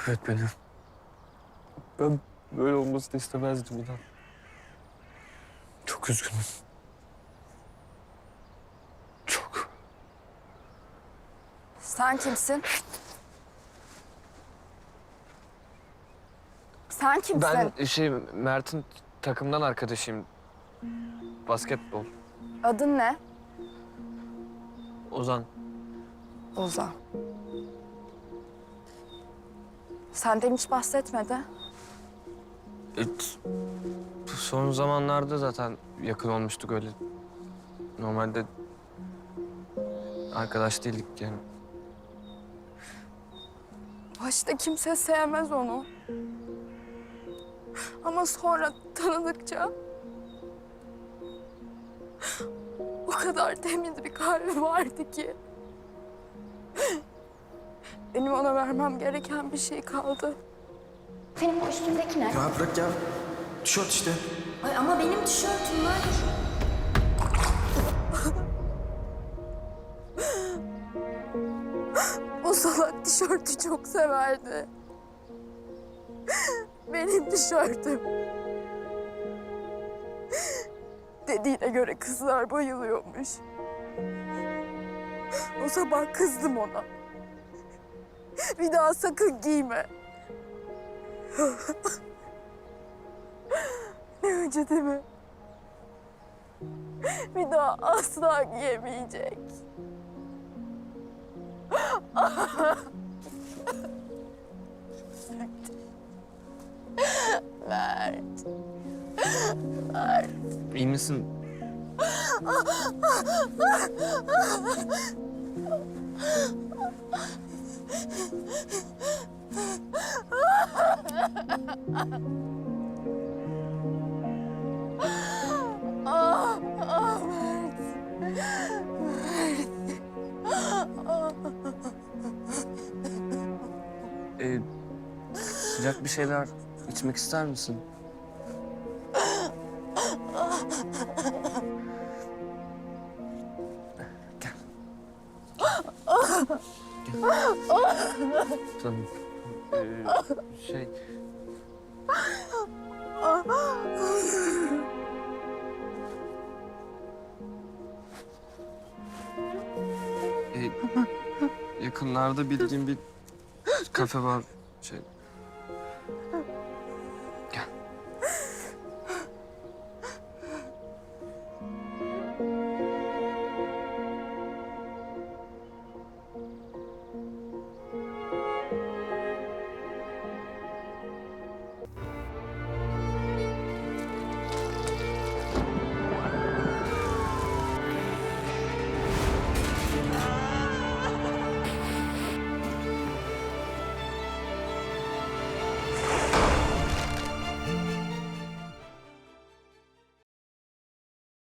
Affet beni. Ben böyle olmasını istemezdim inan. Çok üzgünüm. Çok. Sen kimsin? Sen kimsin? Ben şey Mert'in takımdan arkadaşıyım. Basketbol. Adın ne? Ozan. Ozan. Senden hiç bahsetmedi. Evet. Son zamanlarda zaten yakın olmuştuk öyle. Normalde arkadaş değildik yani. Başta kimse sevmez onu. Ama sonra tanıdıkça... O kadar temiz bir kalbi vardı ki. Benim ona vermem gereken bir şey kaldı. Senin o üstündeki ne? Ya bırak ya. Tişört işte. Ay ama benim tişörtüm var. O salak tişörtü çok severdi. Benim tişörtüm. Dediğine göre kızlar bayılıyormuş. O sabah kızdım ona. Bir daha sakın giyme. ne acı değil mi? Bir daha asla giyemeyecek. Mert. İyi misin? Ee, sıcak bir şeyler içmek ister misin? Gel. Tamam. Ee, şey... Ee, yakınlarda bildiğim bir kafe var. Şey,